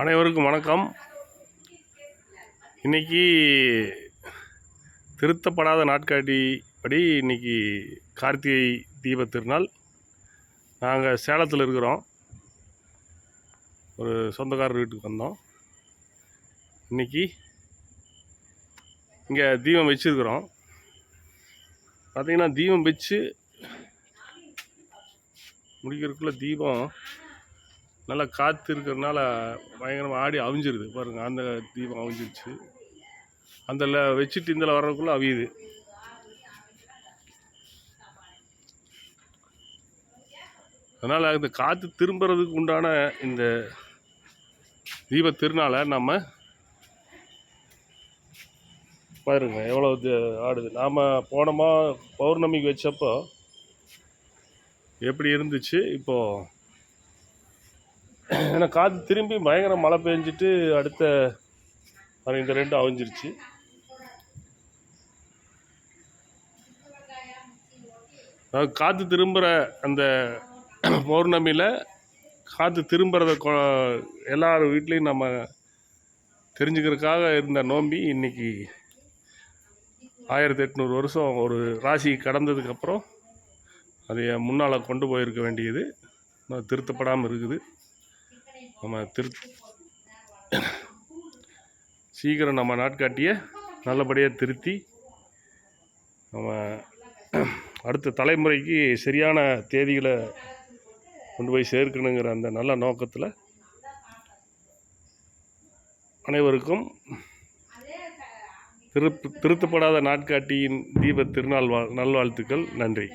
அனைவருக்கும் வணக்கம். இன்னைக்கு திருத்தப்படாத நாட்காட்டி படி இன்னைக்கு கார்த்திகை தீப திருநாள். நாங்கள் சேலத்தில் இருக்கிறோம். ஒரு சொந்தக்காரர் வீட்டுக்கு வந்தோம். இன்னைக்கு இங்கே தீபம் வச்சுருக்குறோம். பார்த்திங்கன்னா தீபம் வச்சு முடிக்கிறதுக்குள்ளே தீபம் நல்லா காற்று இருக்கிறதுனால பயங்கரமாக ஆடி அவிஞ்சிருது. பாருங்கள் அந்த தீபம் அவிஞ்சிருச்சு. அந்த வச்சுட்டு இந்த வர்றதுக்குள்ளே அவியுது. அதனால் இந்த காற்று திரும்புறதுக்கு உண்டான இந்த தீப திருநாளை நம்ம பாருங்க எவ்வளோ இது ஆடுது. நாம் போனோமா பௌர்ணமிக்கு வச்சப்போ எப்படி இருந்துச்சு? இப்போது ஏன்னா காற்று திரும்பி பயங்கர மழை பெஞ்சிட்டு அடுத்த இந்த ரெண்டும் அவிஞ்சிருச்சு. காற்று திரும்புகிற அந்த பௌர்ணமியில் காற்று திரும்புறத கொ எல்லார் வீட்லேயும் நம்ம தெரிஞ்சுக்கிறதுக்காக இருந்த நோம்பி இன்னைக்கு ஆயிரத்தி எட்நூறு வருஷம் ஒரு ராசி கடந்ததுக்கப்புறம் அதை முன்னால் கொண்டு போயிருக்க வேண்டியது. திருத்தப்படாமல் இருக்குது. நம்ம திரு சீக்கிரம் நம்ம நாட்காட்டியை நல்லபடியாக திருத்தி நம்ம அடுத்த தலைமுறைக்கு சரியான தேதிகளை கொண்டு போய் சேர்க்கணுங்கிற அந்த நல்ல நோக்கத்தில் அனைவருக்கும் திருப்பு திருத்தப்படாத நாட்காட்டியின் தீப திருநாள் வா நல்வாழ்த்துக்கள். நன்றி.